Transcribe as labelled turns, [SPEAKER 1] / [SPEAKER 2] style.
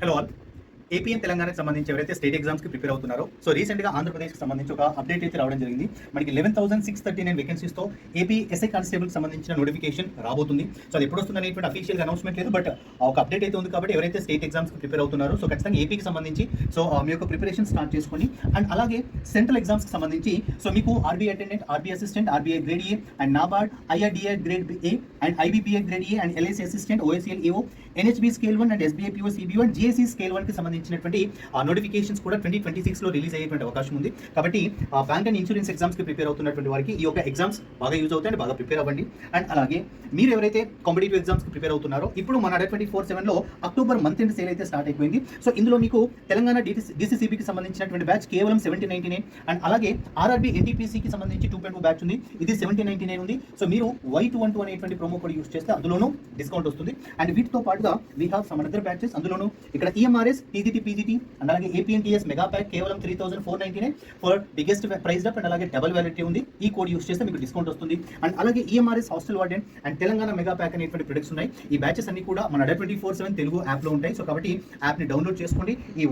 [SPEAKER 1] Hello all. APM తెలంగాణకి సంబంధించి ఎవరైతే స్టేట్ ఎగ్జామ్స్కి ప్రిపేర్ అవుతున్నారో సో రీసెంట్గా ఆంధ్రప్రదేశ్కి సంబంధించి ఒక అప్డేట్ అయితే రావడం జరిగింది. మనకి eleven thousand six thirty nine వేకెన్సీస్తో AP SI కానిస్టేబుల్కి సంబంధించిన నోటిఫికేషన్ రాబోతుంది. సో అది ఎప్పుడు వస్తుంది అనేటువంటి అఫీషియల్ అనౌన్స్మెంట్ లేదు బట్ ఒక అప్డేట్ అయితే ఉంది కాబట్టి ఎవరైతే స్టేట్ ఎగ్జామ్స్కి ప్రిపేర్ అవుతున్నారో సో ఖచ్చితంగా ఏపీకి సంబంధించి సో మీ యొక్క ప్రిపరేషన్ స్టార్ట్ చేసుకోండి. అండ్ అలాగే సెంట్రల్ ఎగ్జామ్స్కి సంబంధించి సో మీకు RB attendant RB assistant RBI grade A and NABARD IRDAI grade A and IBBI grade A and LIC assistant OSL AO NHB scale one and SBI PO CB one GSC scale వన్కి సంబంధించినటువంటి notifications కూడా twenty twenty సిక్స్లో release అయ్యేటువంటి అవకాశం ఉంది. కాబట్టి bank and insurance ఎగ్జామ్స్కి prepare అవుతున్నటువంటి వారికి ఈ యొక్క ఎగ్జామ్స్ బాగా యూజ్ అవుతాయి బాగా ప్రిపేర్ అవ్వండి. అండ్ అలాగే మీరు ఎవరైతే కాంపిటేటివ్ ఎగ్జామ్స్కి ప్రిపేర్ అవుతున్నారో ఇప్పుడు మన అడే ట్వంటీ ఫోర్ సెవెన్లో అక్టోబర్ మంత్ ఎండ్ సేల్ అయితే స్టార్ట్ అయిపోయింది. సో ఇందులో మీకు తెలంగాణ డిసిసిబికి సంబంధించినటువంటి బ్యాచ్ కేవలం సెవెంటీ నైన్టీ నైన్ అండ్ అలాగే ఆర్ఆర్బి ఎన్టీపీసీకి సంబంధించి టూ పాయింట్ బ్యాచ్ ఉంది. ఇది సెవెంటీ నైన్టీ నైన్ ఉంది. సో మీరు వై టూ వన్ టూ అనేటువంటి ప్రోమో కోడ్ యూస్ చేస్తే అందులోనూ డిస్కౌంట్ వస్తుంది. అండ్ వీటితో పాటుగా we have some other batches అందులోనూ ఇక్కడ ఈఎంఆర్ఎస్ టీ పీజీటీ అండ్ అలాగే ఏపీఎన్టీఎస్ మెగా ప్యాక్ కేవలం three thousand four ninety nine for biggest price up and అలాగే డబల్ వ్యాలిటీ ఉంది. ఈ కోడ్ యూస్ చేస్తే మీకు డిస్కౌంట్ వస్తుంది. అండ్ అలాగే EMRS hostel warden and Telangana mega pack అనేటువంటి ప్రొడక్ట్స్ ఉన్నాయి. ఈ బ్యాచెస్ అన్ని కూడా మన Adda twenty four seven Telugu యాప్లో ఉంటాయి. సో కాబట్టి యాప్ని డౌన్లోడ్ చేసుకోండి. ఈ